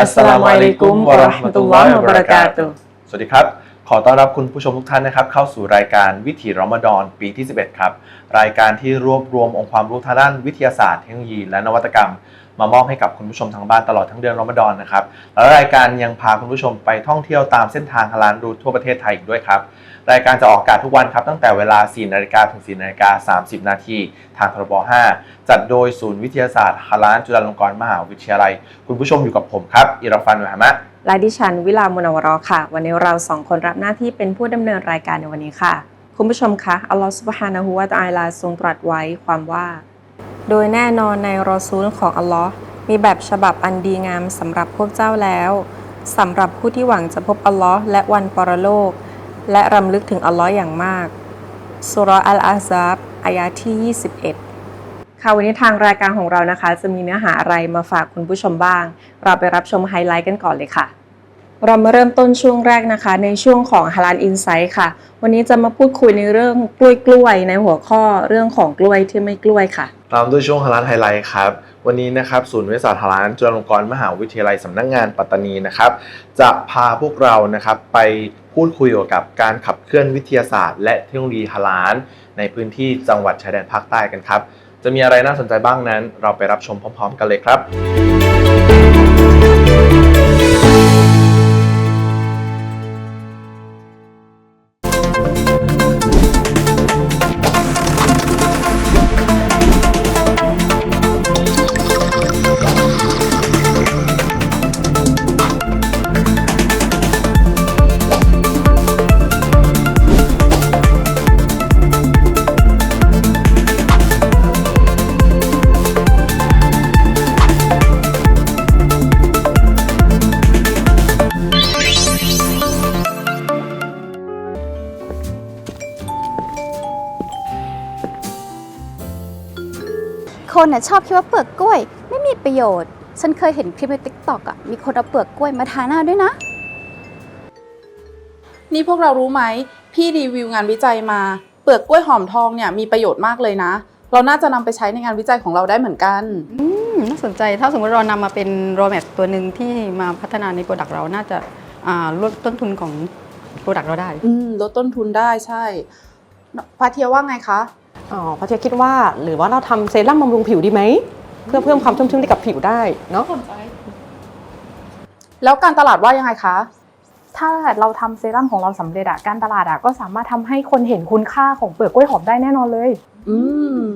อัสสลามุอะลัยกุมวะราะห์มะตุลลอฮิวะบะเราะกาตุสวัสดีครับ ขอต้อนรับคุณผู้ชมทุกท่านนะครับ เข้าสู่รายการวิถีรอมฎอนปีที่ 11 ครับ รายการที่รวบรวมองค์ความรู้ทางด้านวิทยาศาสตร์เทคโนโลยีและนวัตกรรม มามอบให้กับคุณผู้ชมทางบ้านตลอดทั้งเดือนรอมฎอนนะครับแล้วรายการยังพาคุณผู้ชมไปท่องเที่ยวตามเส้นทางฮาลาลรูททั่วประเทศไทยอีกด้วยครับรายการจะออกอากาศทุกวันครับตั้งแต่เวลา 4 นาฬิกาถึง 4 นาฬิกา 30 นาทีทางทรบ5 จัดโดยศูนย์วิทยาศาสตร์ฮาลาลจุฬาลงกรณ์มหาวิทยาลัย คุณผู้ชมอยู่กับผมครับอิรฟันมุฮัมมัดและดิฉันวิลามุนวรอค่ะ วันนี้เราสองคนรับหน้าที่เป็นผู้ดำเนินรายการในวันนี้ค่ะ คุณผู้ชมคะอัลลอฮฺสุบฮานะฮูวะตะอาลาทรงตรัสไว้ความว่า โดยแน่นอนในรอซูลของอัลลอฮ์มีแบบฉบับอันดีงามสำหรับพวกเจ้าแล้วสำหรับผู้ที่หวังจะพบอัลลอฮ์และวันปรโลก และรำลึกถึงอัลลอฮ์อย่างมากสุรอัลอาซาบอายะที่ 21 ค่ะวันนี้ทางรายการของเรานะคะ จะมีเนื้อหาอะไรมาฝากคุณผู้ชมบ้าง เราไปรับชมไฮไลท์กันก่อนเลยค่ะ เรามาเริ่มต้นช่วงแรกนะคะ ในช่วงของฮาลานอินไซต์ค่ะ วันนี้จะมาพูดคุยในเรื่องกล้วยกล้วยในหัวข้อเรื่องของกล้วยที่ไม่กล้วยค่ะ ตามด้วยช่วงฮาลานไฮไลท์ครับ วันนี้นะครับศูนย์วิทยาศาสตร์ฮาลานจุฬาลงกรณ์มหาวิทยาลัยสำนักงานปัตตานีนะครับ จะพาพวกเรานะครับไปพูดคุยเกี่ยวกับการขับเคลื่อนวิทยาศาสตร์ และเทคโนโลยีฮาลานในพื้นที่จังหวัดชายแดนภาคใต้กันครับ จะมีอะไรน่าสนใจบ้างนั้น เราไปรับชมพร้อม ๆ กันเลยครับ นน่ะชอบคิดว่าเปลือกกล้วย ไม่มีประโยชน์ ฉันเคยเห็นคลิปในติ๊กต็อกอะมีคนเอาเปลือกกล้วยมาทาหน้าด้วยนะ นี่พวกเรารู้ไหม พี่รีวิวงานวิจัยมา เปลือกกล้วยหอมทองเนี่ยมีประโยชน์มากเลยนะ เราน่าจะนำไปใช้ในงานวิจัยของเราได้เหมือนกัน อืมน่าสนใจถ้าสมมติเรานำมาเป็น raw mat ตัวหนึ่งที่มาพัฒนาในโปรดักต์เราน่าจะอ่าลดต้นทุนของโปรดักต์เราได้ อืมลดต้นทุนได้ใช่ พาเทียว่าไงคะ อ๋อพระเทียคิดว่าหรือว่าเราทำเซรั่มบำรุงผิวดีไหม เพื่อเพิ่มความชุ่มชื้นให้กับผิวได้เนาะ แล้วการตลาดว่ายังไงคะ ถ้าเราทำเซรั่มของเราสำเร็จอะการตลาดอะก็สามารถทำให้คนเห็นคุณค่าของเปลือกกล้วยหอมได้แน่นอนเลย อืม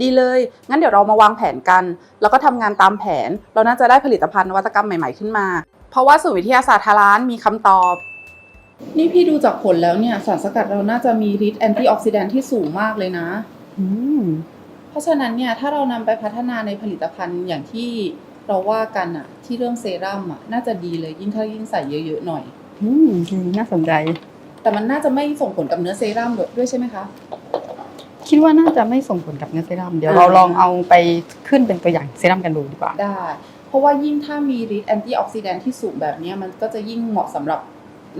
ดีเลย งั้นเดี๋ยวเรามาวางแผนกัน แล้วก็ทำงานตามแผน เราน่าจะได้ผลิตภัณฑ์นวัตกรรมใหม่ๆขึ้นมา เพราะว่าศูนย์วิทยาศาสตร์ทาร้านมีคำตอบ นี่พี่ดูจากผลแล้วเนี่ย สารสกัดเราน่าจะมีฤทธิ์แอนตี้ออกซิแดนท์ที่สูงมากเลยนะ อืม เพราะฉะนั้นเนี่ยถ้าเรานำไปพัฒนาในผลิตภัณฑ์อย่างที่เราว่ากันอะที่เรื่องเซรั่มอะน่าจะดีเลยยิ่งถ้ายิ่งใส่เยอะๆหน่อย อืมน่าสนใจ แต่มันน่าจะไม่ส่งผลกับเนื้อเซรั่มด้วยใช่ไหมคะ คิดว่าน่าจะไม่ส่งผลกับเนื้อเซรั่มเดี๋ยวอ่าเราลองเอาไปขึ้นเป็นตัวอย่างเซรั่มกันดูดีกว่า ได้ เพราะว่ายิ่งถ้ามีฤทธิ์แอนตี้ออกซิแดนท์ที่สูงแบบเนี้ยมันก็จะยิ่งเหมาะสำหรับ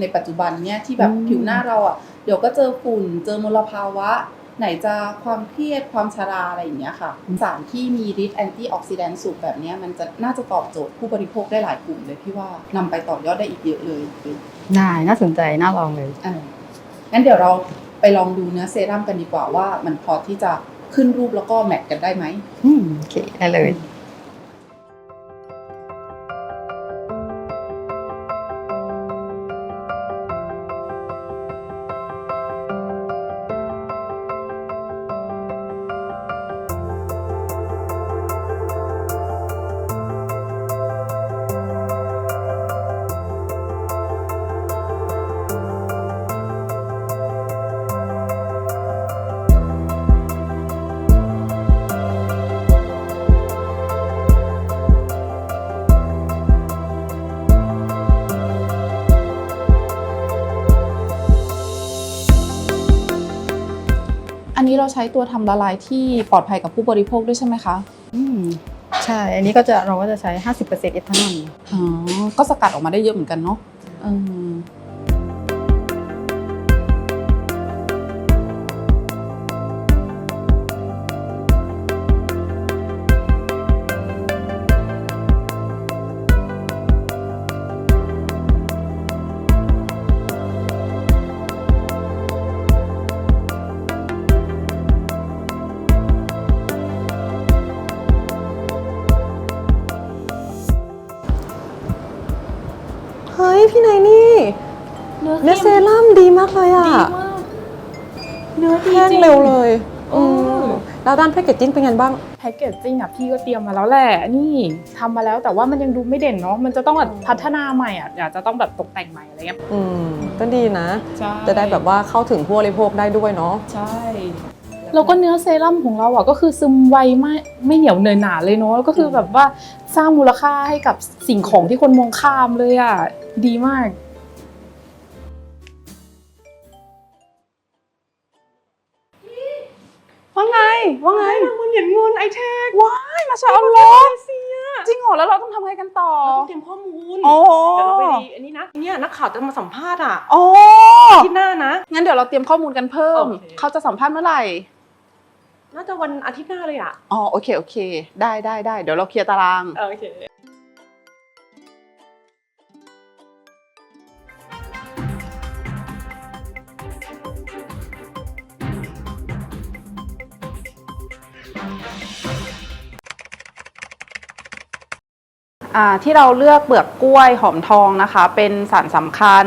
ในปัจจุบันเนี่ยที่แบบอืมผิวหน้าเราอะเดี๋ยวก็เจอฝุ่นเจอมลภาวะ ไหนจะความเครียดความชราอะไรอย่างเงี้ยค่ะสารที่มีฤทธิ์แอนตี้ออกซิแดนท์สูงแบบเนี้ยมันจะน่าจะตอบโจทย์ผู้บริโภคได้หลายกลุ่มเลยพี่ว่านำไปต่อยอดได้อีกเยอะเลยได้น่าสนใจน่าลองเลยอ่างั้นเดี๋ยวเราไปลองดูเนื้อเซรั่มกันดีกว่าว่ามันพอที่จะขึ้นรูปแล้วก็แมทกันได้ไหมอืมโอเคได้เลย นนี้เราใช้ตัวทำละลายที่ปลอดภัยกับผู้บริโภคด้วยใช่ไหมคะอืมใช่ อันนี้ก็จะเราก็จะใช้ 50%เอทานอลอ๋อก็สกัดออกมาได้เยอะเหมือนกันเนาะ เออยพี่นายนี่เนื้อเนื้อเซรั่มดีมากเลยอะดีมากเนื้อดีแห้งจริงเร็วเลยอือืมมแล้วด้านแพคเกจจิ้งเป็นไงบ้าง แพคเกจจิ้งอะพี่ก็เตรียมมาแล้วแหละนี่ทำมาแล้วแต่ว่ามันยังดูไม่เด่นเนาะมันจะต้องแบบพัฒนาใหม่อะอยากจะต้องแบบตกแต่งใหม่อะไรเงี้ยอืมก็ดีนะ ใช่จะได้แบบว่าเข้าถึงผู้บริโภคได้ด้วยเนาะ ใช่ แล้วก็เนื้อเซรั่มของเราอะก็คือซึมไวไม่ไม่เหนียวเนยหนาเลยเนาะแล้วก็คือแบบว่าสร้างมูลค่าให้กับสิ่งของที่คนมองข้ามเลยอะดีมากว่าไงว่าไงมันเหรียญเงินไอเทคว้ายมาชาอัลลอฮ์จริงเหรอแล้วเราต้องทำไงกันต่อต้องเตรียมข้อมูลโอ้เดี๋ยวเราไปดีอันนี้นะเนี่ยนักข่าวจะมาสัมภาษณ์อะโอ้ที่หน้านะงั้นเดี๋ยวเราเตรียมข้อมูลกันเพิ่มโอเคเขาจะสัมภาษณ์เมื่อไหร่ น่าจะวันอาทิตย์หน้าเลยอะอ๋อโอเคโอเค ได้ได้ได้เดี๋ยวเราเคลียร์ตาราง โอเคอ่าที่เราเลือกเปลือกกล้วยหอมทองนะคะ เป็นสารสำคัญ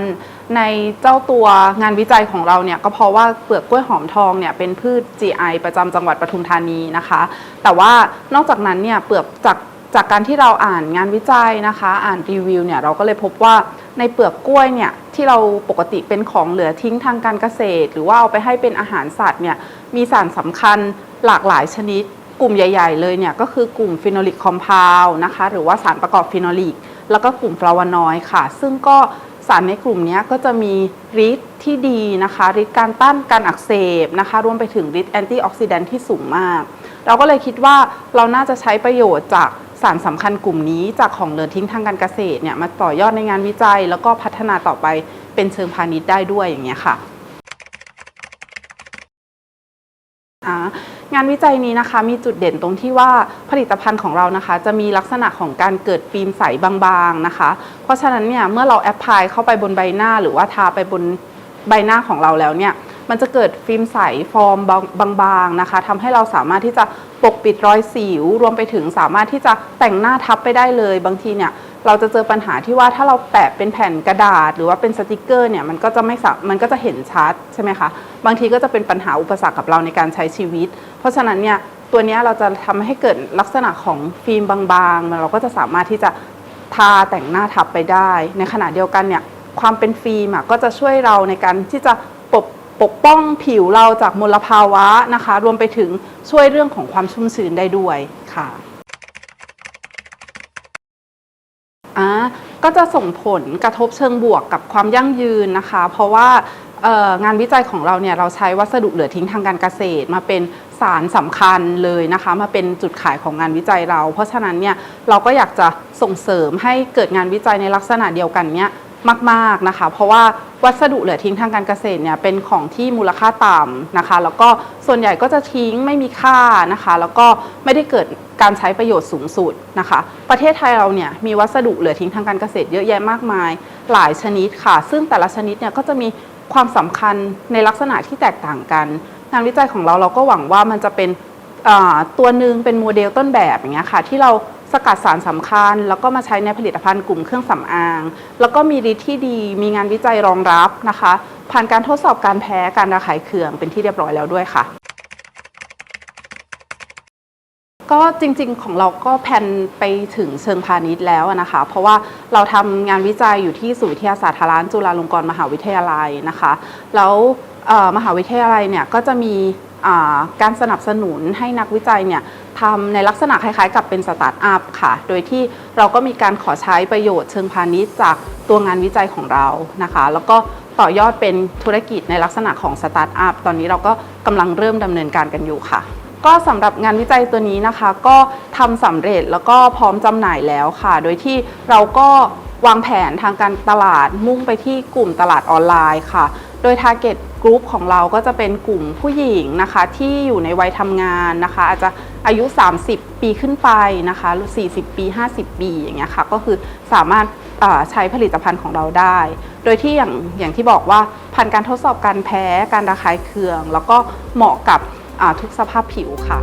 ในเจ้าตัวงานวิจัยของเราเนี่ยก็เพราะว่าเปลือกกล้วยหอมทองเนี่ยเป็นพืช GI ประจำจังหวัดปทุมธานีนะคะ แต่ว่านอกจากนั้นเนี่ยเปลือกจากจากการที่เราอ่านงานวิจัยนะคะ อ่านรีวิวเนี่ยเราก็เลยพบว่าในเปลือกกล้วยเนี่ยที่เราปกติเป็นของเหลือทิ้งทางการเกษตร หรือว่าเอาไปให้เป็นอาหารสัตว์เนี่ยมีสารสำคัญหลากหลายชนิด กลุ่มใหญ่ ๆ เลยเนี่ยก็คือกลุ่มฟิโนลิกคอมเพลนะคะหรือว่าสารประกอบฟิโนลิกแล้วก็กลุ่มฟลาวานอยด์ค่ะ ซึ่งก็ สารในกลุ่มนี้ก็จะมีฤทธิ์ที่ดีนะคะฤทธิ์การต้านการอักเสบนะคะรวมไปถึงฤทธิ์แอนตี้ออกซิแดนท์ที่สูงมาก เราก็เลยคิดว่าเราน่าจะใช้ประโยชน์จากสารสำคัญกลุ่มนี้จากของเหลือทิ้งทางการเกษตรเนี่ยมาต่อยอดในงานวิจัย แล้วก็พัฒนาต่อไปเป็นเชิงพาณิชย์ได้ด้วยอย่างเงี้ยค่ะ งานวิจัยนี้นะคะมีจุดเด่นตรงที่ว่าผลิตภัณฑ์ของเรานะคะ จะมีลักษณะของการเกิดฟิล์มใสบางๆนะคะ เพราะฉะนั้นเนี่ยเมื่อเราแอพพลายเข้าไปบนใบหน้า หรือว่าทาไปบนใบหน้าของเราแล้วเนี่ย มันจะเกิดฟิล์มใสฟอร์มบางๆนะคะทำให้เราสามารถที่จะปกปิดรอยสิว รวมไปถึงสามารถที่จะแต่งหน้าทับไปได้เลย บางทีเนี่ยเราจะเจอปัญหาที่ว่าถ้าเราแปะเป็นแผ่นกระดาษ หรือว่าเป็นสติกเกอร์เนี่ยมันก็จะไม่สมันก็จะเห็นชัดใช่ไหมคะบางทีก็จะเป็นปัญหาอุปสรรคกับเราในการใช้ชีวิต เพราะฉะนั้นเนี่ยตัวนี้เราจะทำให้เกิดลักษณะของฟิล์มบางๆ เราก็จะสามารถที่จะทาแต่งหน้าทับไปได้ ในขณะเดียวกันเนี่ยความเป็นฟิล์มก็จะช่วยเราในการที่จะปก ปกป้องผิวเราจากมลภาวะนะคะ รวมไปถึงช่วยเรื่องของความชุ่มชื้นได้ด้วยค่ะอ่าก็จะส่งผลกระทบเชิงบวกกับความยั่งยืนนะคะ เพราะว่างานวิจัยของเราเนี่ยเราใช้วัสดุเหลือทิ้งทางการเกษตร มาเป็นสารสำคัญเลยนะคะ มาเป็นจุดขายของงานวิจัยเรา เพราะฉะนั้นเนี่ยเราก็อยากจะส่งเสริมให้เกิดงานวิจัยในลักษณะเดียวกันเนี่ย มากๆนะคะ เพราะว่าวัสดุเหลือทิ้งทางการเกษตรเนี่ยเป็นของที่มูลค่าต่ำนะคะ แล้วก็ส่วนใหญ่ก็จะทิ้งไม่มีค่านะคะ แล้วก็ไม่ได้เกิดการใช้ประโยชน์สูงสุดนะคะ ประเทศไทยเราเนี่ยมีวัสดุเหลือทิ้งทางการเกษตรเยอะแยะมากมาย หลายชนิดค่ะ ซึ่งแต่ละชนิดเนี่ยก็จะมีความสำคัญในลักษณะที่แตกต่างกันงานวิจัยของเราเราก็หวังว่ามันจะเป็นตัวหนึ่งเป็นโมเดลต้นแบบอย่างเงี้ยค่ะที่เรา สกัดสารสำคัญ แล้วก็มาใช้ในผลิตภัณฑ์กลุ่มเครื่องสำอาง แล้วก็มีฤทธิ์ที่ดี มีงานวิจัยรองรับนะคะ ผ่านการทดสอบการแพ้การระคายเคืองเป็นที่เรียบร้อยแล้วด้วยค่ะ ก็จริงๆของเราก็แผนไปถึงเชิงพาณิชย์แล้วนะคะ เพราะว่าเราทำงานวิจัยอยู่ที่ศูนย์วิทยาศาสตร์ทาร้านจุฬาลงกรณ์มหาวิทยาลัยนะคะ แล้วเอ่อมหาวิทยาลัยเนี่ยก็จะมี การสนับสนุนให้นักวิจัยเนี่ยทำในลักษณะคล้ายๆ กับเป็นสตาร์ทอัพค่ะ โดยที่เราก็มีการขอใช้ประโยชน์เชิงพาณิชย์จากตัวงานวิจัยของเรานะคะ แล้วก็ต่อยอดเป็นธุรกิจในลักษณะของสตาร์ทอัพตอนนี้เราก็กำลังเริ่มดำเนินการกันอยู่ค่ะก็สำหรับงานวิจัยตัวนี้นะคะ ก็ทำสำเร็จแล้วก็พร้อมจำหน่ายแล้วค่ะ โดยที่เราก็วางแผนทางการตลาดมุ่งไปที่กลุ่มตลาดออนไลน์ค่ะ โดย Target Group ของเราก็จะเป็นกลุ่มผู้หญิงนะคะที่อยู่ในวัยทำงานนะคะ อาจจะอายุ 30 ปีขึ้นไปนะคะหรือ40 ปี 50 ปีอย่างเงี้ยค่ะก็คือสามารถใช้ผลิตภัณฑ์ของเราได้ โดยที่อย่างอย่างที่บอกว่าผ่านการทดสอบการแพ้การระคายเคือง แล้วก็เหมาะกับทุกสภาพผิวค่ะ